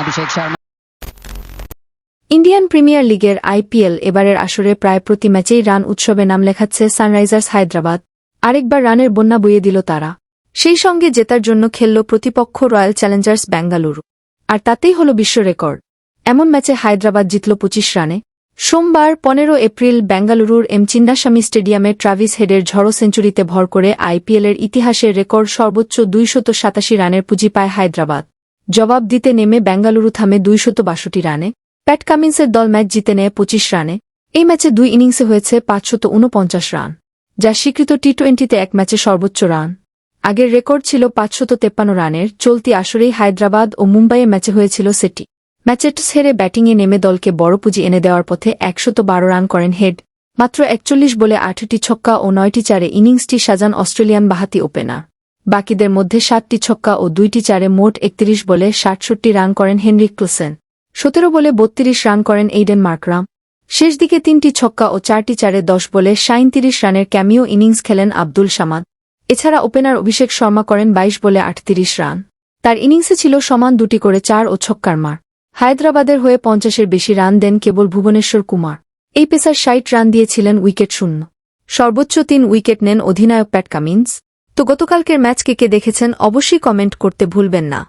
Abhishek Sharma. Indian premier লিগের IPL এবারের আসরে প্রায় প্রতি ম্যাচেই রান উৎসবে নাম লেখাচ্ছে সানরাইজার্স হায়দ্রাবাদ। আরেকবার রানের বন্যা বইয়ে দিল তারা। সেই সঙ্গে জেতার জন্য খেলল প্রতিপক্ষ রয়্যাল চ্যালেঞ্জার্স বেঙ্গালুরু আর তাতেই হল বিশ্ব রেকর্ড। এমন ম্যাচে হায়দ্রাবাদ জিতল পঁচিশ রানে। সোমবার পনেরো এপ্রিল বেঙ্গালুরুর এম চিন্নাস্বামী স্টেডিয়ামে ট্রাভিস হেডের ঝড়ো সেঞ্চুরিতে ভর করে আইপিএলের ইতিহাসের রেকর্ড সর্বোচ্চ দুইশত সাতাশি রানের পুঁজি পায় হায়দ্রাবাদ। জবাব দিতে নেমে বেঙ্গালুরু থামে দুইশত বাষট্টি রানে। প্যাট কামিন্সের দল ম্যাচ জিতে নেয় পঁচিশ রানে। এই ম্যাচে দুই ইনিংসে হয়েছে পাঁচশত উনপঞ্চাশ রান, যা স্বীকৃত টি টোয়েন্টিতে এক ম্যাচে সর্বোচ্চ রান। আগের রেকর্ড ছিল পাঁচশত তেপ্পান্ন রানের, চলতি আসরেই হায়দ্রাবাদ ও মুম্বাইয়ে ম্যাচে হয়েছিল সেটি। ম্যাচে টস হেরে ব্যাটিংয়ে নেমে দলকে বড় পুঁজি এনে দেওয়ার পথে একশত বারো রান করেন হেড। মাত্র একচল্লিশ বলে আটটি ছক্কা ও নয়টি চারে ইনিংসটি সাজান অস্ট্রেলিয়ান বাহাতি ওপেনার। বাকিদের মধ্যে সাতটি ছক্কা ও দুইটি চারে মোট একত্রিশ বলে ষাটষট্টি রান করেন হেনরিক ক্লোসেন। সতেরো বলে বত্রিশ রান করেন এইডেন মার্করাম। শেষ দিকে তিনটি ছক্কা ও চারটি চারে দশ বলে সাঁত্রিশ রানের ক্যামিও ইনিংস খেলেন আব্দুল সামাদ। এছাড়া ওপেনার অভিষেক শর্মা করেন বাইশ বলে আটত্রিশ রান। তার ইনিংসে ছিল সমান দুটি করে চার ও ছক্কার মার। হায়দ্রাবাদের হয়ে পঞ্চাশের বেশি রান দেন কেবল ভুবনেশ্বর কুমার। এই পেসার ষাট রান দিয়েছিলেন উইকেট শূন্য। সর্বোচ্চ তিন উইকেট নেন অধিনায়ক প্যাট কামিন্স তো গতকালকের ম্যাচ কে কে দেখেছেন অবশ্যই কমেন্ট করতে ভুলবেন না।